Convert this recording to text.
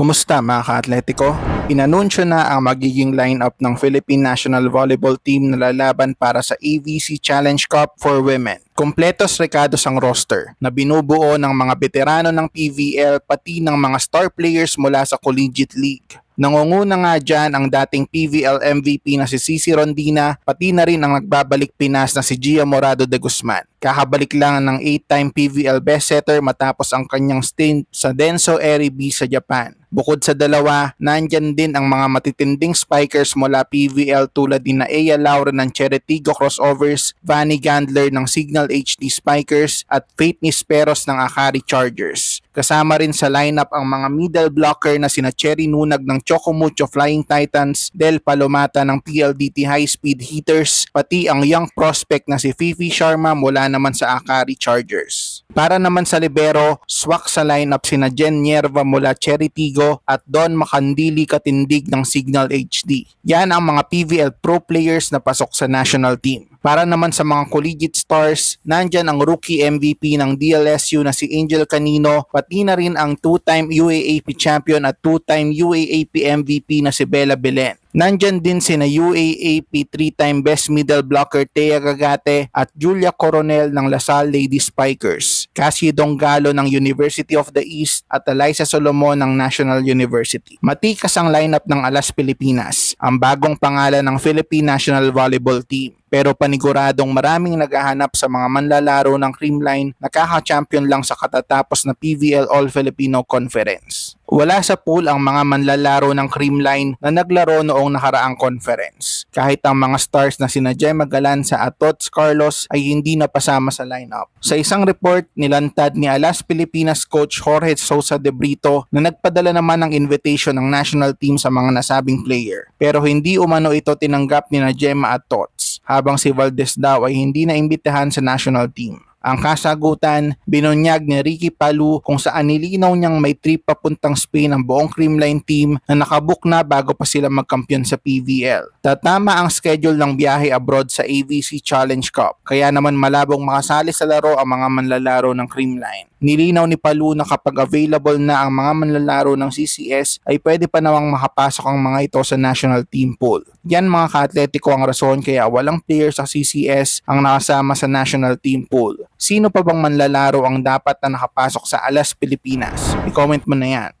Kumusta mga ka-atletiko? Inanunsyo na ang magiging lineup ng Philippine National Volleyball Team na lalaban para sa AVC Challenge Cup for Women. Kompletos rekados ang roster na binubuo ng mga veterano ng PVL pati ng mga star players mula sa Collegiate League. Nangunguna nga dyan ang dating PVL MVP na si Cici Rondina pati na rin ang nagbabalik Pinas na si Gia Morado de Guzman. Kakabalik lang ng 8-time PVL best setter matapos ang kanyang stint sa Denso Eri B sa Japan. Bukod sa dalawa, nandyan din ang mga matitinding spikers mula PVL tulad din na Ea Laura ng Cheretigo Crossovers, Vanny Gandler ng Signal HD Spikers at Faith Nisperos ng Akari Chargers. Kasama rin sa lineup ang mga middle blocker na sina Cherry Nunag ng Chocomucho Flying Titans, Del Palomata ng PLDT High Speed Heaters, pati ang young prospect na si Fifi Sharma mula naman sa Akari Chargers. Para naman sa libero, swak sa lineup sina Jen Nierva mula Cherry Tigo at Don Makandili Katindig ng Signal HD. Yan ang mga PVL Pro players na pasok sa national team. Para naman sa mga collegiate stars, nandyan ang rookie MVP ng DLSU na si Angel Canino, pati na rin ang two-time UAAP champion at two-time UAAP MVP na si Bella Belen. Nandyan din sina UAAP 3-time best middle blocker Thea Gagate at Julia Coronel ng Lasal Lady Spikers, Cassie Donggalo ng University of the East at Eliza Solomon ng National University. Matikas ang lineup ng Alas Pilipinas, ang bagong pangalan ng Philippine National Volleyball Team pero paniguradong maraming naghahanap sa mga manlalaro ng Creamline na kaka-champion lang sa katatapos na PVL All-Filipino Conference. Wala sa pool ang mga manlalaro ng Creamline na naglaro noong nakaraang conference. Kahit ang mga stars na sina Gemma Galanza at Tots Carlos ay hindi napasama sa lineup. Sa isang report, nilantad ni Alas Pilipinas coach Jorge Sosa de Brito na nagpadala naman ng invitation ng national team sa mga nasabing player. Pero hindi umano ito tinanggap ni na Gemma at Tots, habang si Valdez daw ay hindi na imbitahan sa national team. Ang kasagutan, binunyag ni Ricky Palu kung saan nilinaw niyang may trip papuntang Spain ang buong Creamline team na nakabook na bago pa sila magkampiyon sa PVL. Tatama ang schedule ng biyahe abroad sa AVC Challenge Cup, kaya naman malabong makasali sa laro ang mga manlalaro ng Creamline. Nilinaw ni Palu na kapag available na ang mga manlalaro ng CCS ay pwede pa namang makapasok ang mga ito sa national team pool. Yan mga ka-atletiko ang rason kaya walang player sa CCS ang nakasama sa national team pool. Sino pa bang manlalaro ang dapat na nakapasok sa Alas Pilipinas? I-comment mo na yan.